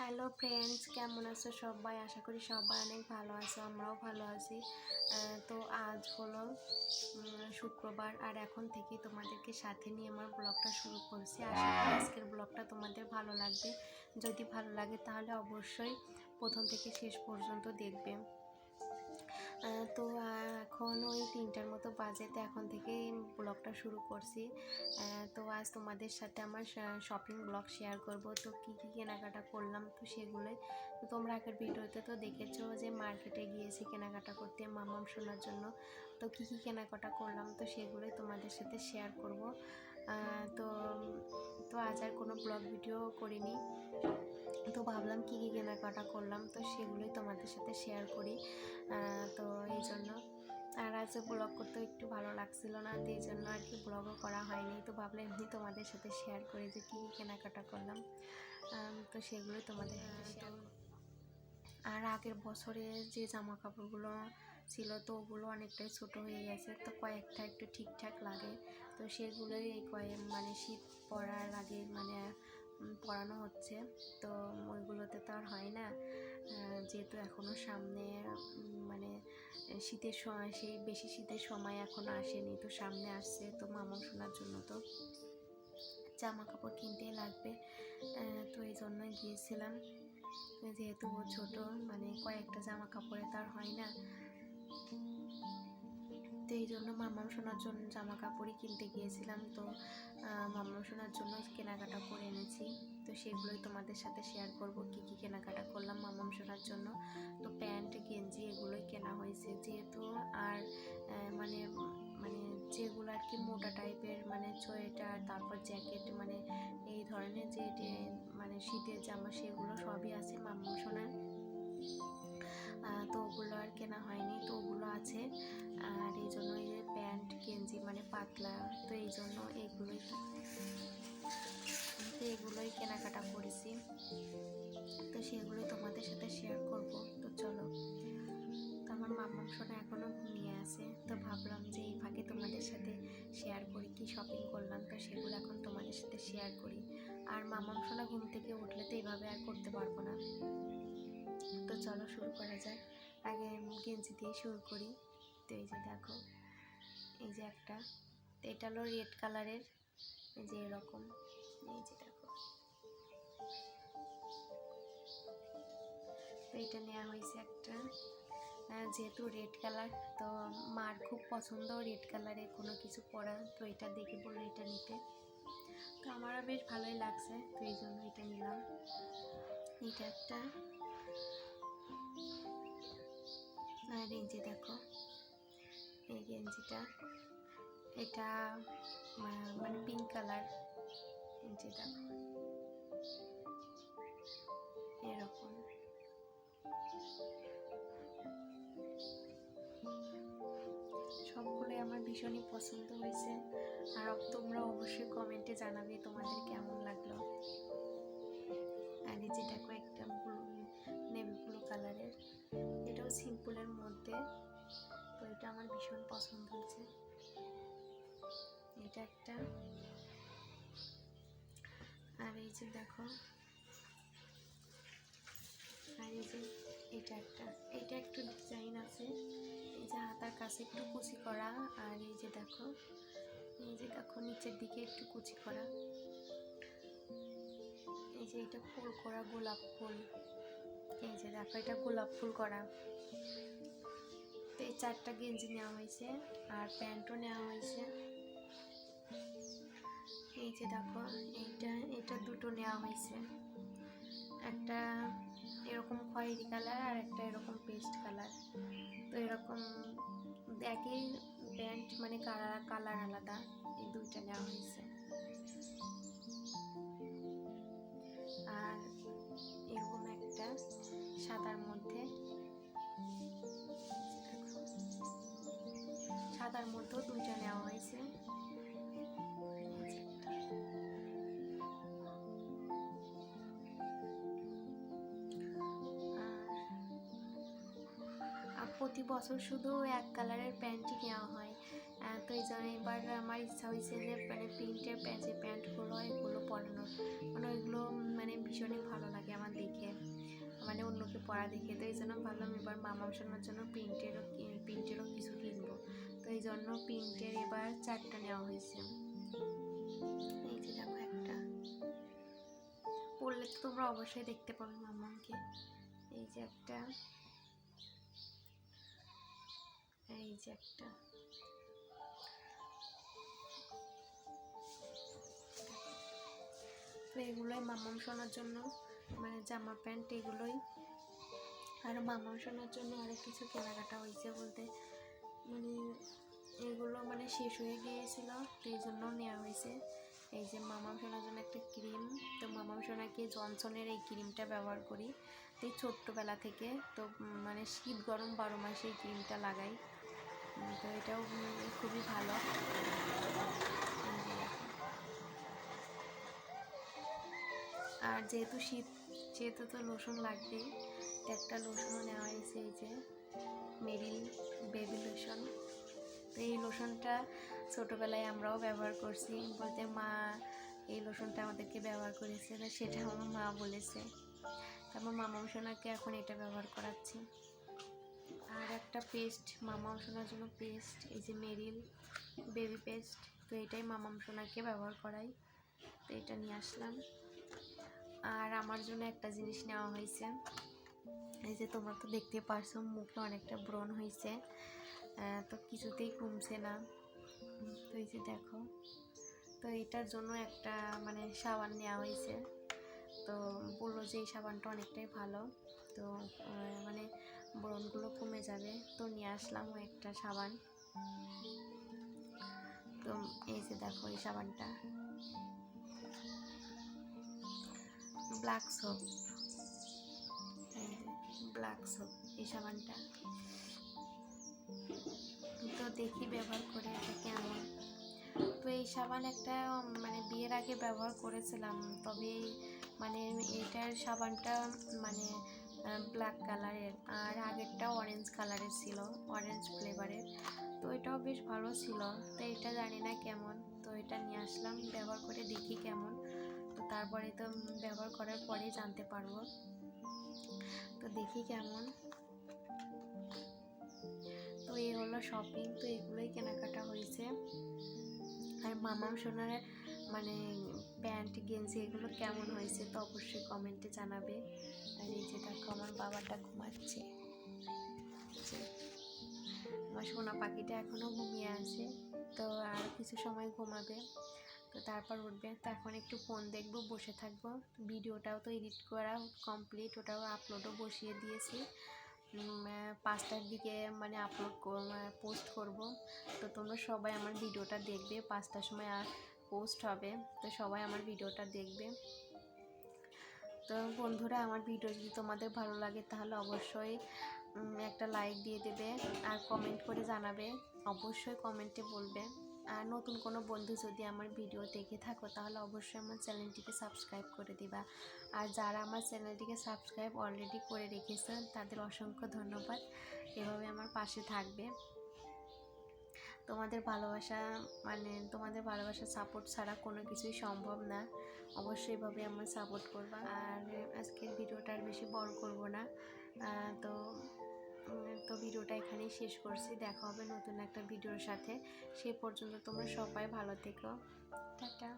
Hello friends কেমন আছো সবাই? আশা করি সবাই অনেক ভালো আছো, আমরাও ভালো আছি। তো আজ হলো শুক্রবার, আর এখন থেকে তোমাদেরকে সাথে নিয়ে আমার ব্লগটা শুরু করছি। আশা করি আজকের ব্লগটা তোমাদের ভালো লাগবে। যদি ভালো লাগে তাহলে অবশ্যই প্রথম থেকে শেষ পর্যন্ত দেখবে। তো এখন ওই তিনটার মতো বাজে তো এখন থেকে ব্লগটা শুরু করছি। তো আজ তোমাদের সাথে আমার শপিং ব্লগ শেয়ার করব। তো কী কী কেনাকাটা করলাম তো সেগুলোই। তো তোমরা আগের ভিডিওতে তো দেখেছ যে মার্কেটে গিয়েছি কেনাকাটা করতে মামাম শোনার জন্য। তো কী কী কেনাকাটা করলাম তো সেগুলোই তোমাদের সাথে শেয়ার করব। তো তো আজ আর কোনো ব্লগ ভিডিও করিনি। তো ভাবলাম কী কী কেনাকাটা করলাম তো সেগুলোই তোমাদের সাথে শেয়ার করি। তো এই জন্য। আর আজ ব্লগ করতে একটু ভালো লাগছিল না তো এই জন্য আর কি ব্লগও করা হয়নি। তো ভাবলাম এমনি তোমাদের সাথে শেয়ার করি যে কী কী কেনাকাটা করলাম। তো সেগুলোই তোমাদের সাথে শেয়ার আর আগের বছরে যে জামা কাপড়গুলো ছিল, তো ওগুলো অনেকটাই ছোট হয়ে গেছে। তো কয়েকটা একটু ঠিকঠাক লাগে। তো সেগুলোই এই কয়েক মানে শীত পড়ার আগে মানে পরানো হচ্ছে। তো ওইগুলোতে তো আর হয় না। যেহেতু এখনও সামনে মানে শীতের সময় সেই বেশি শীতের সময় এখনও আসেনি, তো সামনে আসছে। তো মামা শোনার জন্য তো জামা কাপড় কিনতেই লাগবে। তো এই জন্য গিয়েছিলাম। যেহেতু ও ছোট মানে কয়েকটা জামা কাপড়ে তার হয় না। তো এই জন্য মামাম শোনার জন্য জামা কাপড়ই কিনতে গিয়েছিলাম। তো মামাম শোনার জন্য কেনাকাটা করে এনেছি। তো সেগুলোই তোমাদের সাথে শেয়ার করব কি কি কেনাকাটা করলাম মামাম শোনার জন্য। তো প্যান্ট গেঞ্জি এগুলোই কেনা হয়েছে। যেহেতু আর মানে মানে যেগুলো আর কি মোটা টাইপের মানে সোয়েটার তারপর জ্যাকেট মানে এই ধরনের যে মানে শীতের জামা সেগুলো সবই আছে মাম্মু আহ, তো ওগুলো আর কেনা হয়নি, তো ওগুলো আছে। আর এই জন্য এই যে প্যান্ট, গেঞ্জি মানে পাতলা, তো এই জন্য এগুলোই তো এগুলোই কেনাকাটা করেছি। তো সেগুলোই তোমাদের সাথে শেয়ার করব। তো চলো, তো আমার মাম্মাম সোনা এখনও ঘুমিয়ে আছে, তো ভাবলাম যে এই ফাঁকে তোমাদের সাথে শেয়ার করি, কি শপিং করলাম, তো সেগুলো এখন তোমাদের সাথে শেয়ার করি। আর মামাম সোনা ঘুম থেকে উঠলে তো এইভাবে আর করতে পারব না। চলো শুরু করা যাক। আগে গেঞ্জি দিয়ে শুরু করি। তো এই যে দেখো, এই যে একটা। তো এটা হলো রেড কালারের, এই যে এরকম। এই যে দেখো। তো এটা নেওয়া হয়েছে একটা। যেহেতু রেড কালার, তো মার খুব পছন্দ রেড কালারের কোনো কিছু পরা। তো এটা দেখে বলল এটা নিতে। তো আমারও বেশ ভালোই লাগছে, তো এই জন্য এটা নিলাম। এটা একটা। যে দেখো, এই গেঞ্জিটা। এটা মানে পিঙ্ক কালার যে দেখো এরকম। সবগুলোই আমার ভীষণই পছন্দ হয়েছে। আর তোমরা অবশ্যই কমেন্টে জানাবে তোমাদের কেমন লাগল। আর এই যে সিম্পলের মধ্যে। তো এটা আমার ভীষণ পছন্দ হয়েছে। এটা একটা। আর এই যে দেখো। আর এই যে এটা একটা। এটা একটু ডিজাইন আছে। এই যে হাতার কাছে একটু কুচি করা। আর এই যে দেখো। এই যে দেখো, নিচের দিকে একটু কুচি করা। এই যে এটা ফুল করা গোলাপ ফুল। এই যে দেখো, এটা গোলাপ ফুল করা। তো এই চারটা গেঞ্জি নেওয়া হয়েছে আর প্যান্টও নেওয়া হয়েছে। এই যে দেখো, এইটা, এটা দুটো নেওয়া হয়েছে। একটা এরকম খয়েরি কালার আর একটা এরকম পেস্ট কালার। তো এরকম একই প্যান্ট মানে কালার কালার আলাদা, এই দুইটা নেওয়া হয়েছে। সাদার মধ্যেও দুইটা নেওয়া হয়েছে। প্রতি বছর শুধু এক কালারের প্যান্টই নেওয়া হয়। তো এই জন্য এবার আমার ইচ্ছা হয়েছে যে মানে প্রিন্টের প্যান্ট, যে প্যান্টগুলো, এগুলো পরানোর। মানে ওইগুলো মানে ভীষণই ভালো লাগে আমার দেখে। মানে অন্যকে পরা দেখে। তো এই জন্য ভাবলাম এবার মামা শোনার জন্য প্রিন্টেরও প্রিন্টেরও কিছু কিনবো। এই জন্য প্রিন্টের এবার চারটা নেওয়া হয়েছে। এই যে দেখো একটা। পরলে তো তোমরা অবশ্যই দেখতে পাবে মামাকে। এই যে একটা। এই যে একটা। এগুলোই মামাম শোনার জন্য মানে জামা প্যান্ট এগুলোই। আর মামাম শোনার জন্য আরও কিছু কেনাকাটা হয়েছে বলতে মানে এগুলো মানে শেষ হয়ে গিয়েছিল এই জন্য নেওয়া হয়েছে। এই যে মামাম সোনার জন্য একটা ক্রিম, তো মামাম সোনাকে জনসনের এই ক্রিমটা ব্যবহার করি। তো এই ছোট্টবেলা থেকে তো মানে শীত গরম বারো মাসে এই ক্রিমটা লাগাই। তো এটাও খুবই ভালো। আর যেহেতু শীত, যেহেতু তো লোশন লাগবেই, একটা লোশনও নেওয়া হয়েছে এই যে। Meril baby lotion. তো এই লোশনটা ছোটোবেলায় আমরাও ব্যবহার করছি। বলতে মা এই লোশনটা আমাদেরকে ব্যবহার করেছে, তো সেটা আমার মা বলেছে। তারপর মামা সোনাকে এখন এটা ব্যবহার করাচ্ছি। আর একটা পেস্ট, মামা সোনার জন্য পেস্ট, এই যে মেরিল বেবি পেস্ট, তো এটাই মামাম সোনাকে ব্যবহার করাই। তো এটা নিয়ে আসলাম। আর আমার জন্য একটা জিনিস নেওয়া হয়েছে। এই যে তোমরা তো দেখতে পারছ, মুখে অনেকটা ব্রণ হয়েছে তো কিছুতেই কমছে না। তো এই যে দেখো, তো এটার জন্য একটা মানে সাবান নেওয়া হয়েছে। তো বলল যে এই সাবানটা অনেকটাই ভালো, তো মানে ব্রণগুলো কমে যাবে। তো নিয়ে আসলাম একটা সাবান। তো এই যে দেখো এই সাবানটা। Black soap. ব্ল্যাক সোপ, এই সাবানটা। তো দেখি ব্যবহার করে এটা কেমন। তো এই সাবান একটা মানে বিয়ের আগে ব্যবহার করেছিলাম, তবে মানে এটার সাবানটা মানে ব্ল্যাক কালারের, আর আগেরটা অরেঞ্জ কালারের ছিল, অরেঞ্জ ফ্লেভারের। তো এটাও বেশ ভালো ছিল, তো এটা জানি না কেমন। তো এটা নিয়ে আসলাম, ব্যবহার করে দেখি কেমন। তো তারপরে তো ব্যবহার করার পরেই জানতে পারব। তো দেখি কেমন। তো এই হলো শপিং তো এগুলোই কেনাকাটা হয়েছে। আর মামাম সোনার মানে প্যান্ট, গেঞ্জি এগুলো কেমন হয়েছে তো অবশ্যই কমেন্টে জানাবে। আর এই যে দেখো আমার বাবাটা ঘুমাচ্ছে। আমার সোনা পাখিটা এখনও ঘুমিয়ে আছে, তো আর কিছু সময় ঘুমাবে। তো তারপর উঠবে তো এখন একটু ফোন দেখব, বসে থাকব। ভিডিওটাও তো এডিট করা কমপ্লিট ওটাও আপলোডও বসিয়ে দিয়েছি। পাঁচটার দিকে মানে আপলোড পোস্ট করব। তো তোমরা সবাই আমার ভিডিওটা দেখবে, পাঁচটার সময় আর পোস্ট হবে, তো সবাই আমার ভিডিওটা দেখবে। তো বন্ধুরা, আমার ভিডিও যদি তোমাদের ভালো লাগে, তাহলে অবশ্যই একটা লাইক দিয়ে দেবে আর কমেন্ট করে জানাবে। অবশ্যই কমেন্টে বলবে। আর নতুন কোনো বন্ধু যদি আমার ভিডিও দেখে থাকো, তাহলে অবশ্যই আমার চ্যানেলটিকে সাবস্ক্রাইব করে দিবা। আর যারা আমার চ্যানেলটিকে সাবস্ক্রাইব অলরেডি করে রেখেছেন, তাদের অসংখ্য ধন্যবাদ। এভাবে আমার পাশে থাকবে। তোমাদের ভালোবাসা মানে তোমাদের ভালোবাসা সাপোর্ট ছাড়া কোনো কিছুই সম্ভব না। অবশ্যই এভাবে আমার সাপোর্ট করবা। আর আজকের ভিডিওটা আর বেশি বড় করব না। তো তো ভিডিওটা এখানেই শেষ করছি। দেখা হবে নতুন একটা ভিডিওর সাথে। সে পর্যন্ত তোমরা সবাই ভালো থেকো। টাটা।